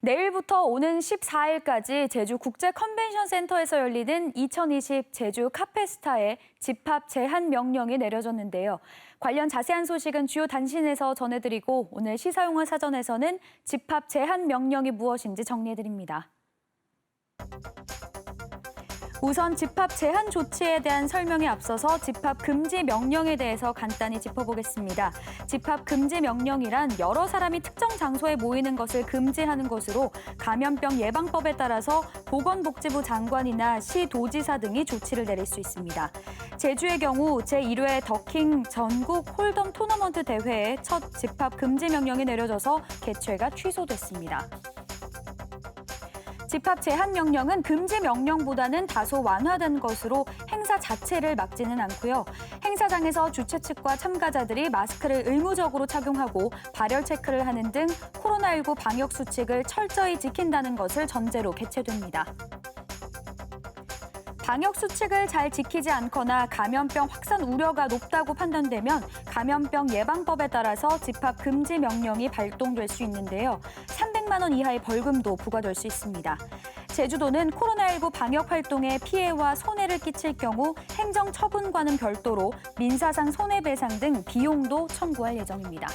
내일부터 오는 14일까지 제주 국제 컨벤션 센터에서 열리는 2020 제주 카페스타에 집합 제한 명령이 내려졌는데요. 관련 자세한 소식은 주요 단신에서 전해드리고 오늘 시사용어 사전에서는 집합 제한 명령이 무엇인지 정리해드립니다. 우선 집합 제한 조치에 대한 설명에 앞서서 집합 금지 명령에 대해서 간단히 짚어보겠습니다. 집합 금지 명령이란 여러 사람이 특정 장소에 모이는 것을 금지하는 것으로 감염병 예방법에 따라서 보건복지부 장관이나 시 도지사 등이 조치를 내릴 수 있습니다. 제주의 경우 제1회 더킹 전국 홀덤 토너먼트 대회에 첫 집합 금지 명령이 내려져서 개최가 취소됐습니다. 집합 제한 명령은 금지 명령보다는 다소 완화된 것으로 행사 자체를 막지는 않고요. 행사장에서 주최 측과 참가자들이 마스크를 의무적으로 착용하고 발열 체크를 하는 등 코로나19 방역 수칙을 철저히 지킨다는 것을 전제로 개최됩니다. 방역 수칙을 잘 지키지 않거나 감염병 확산 우려가 높다고 판단되면 감염병 예방법에 따라서 집합 금지 명령이 발동될 수 있는데요. 300만 원 이하의 벌금도 부과될 수 있습니다. 제주도는 코로나19 방역 활동에 피해와 손해를 끼칠 경우 행정 처분과는 별도로 민사상 손해배상 등 비용도 청구할 예정입니다.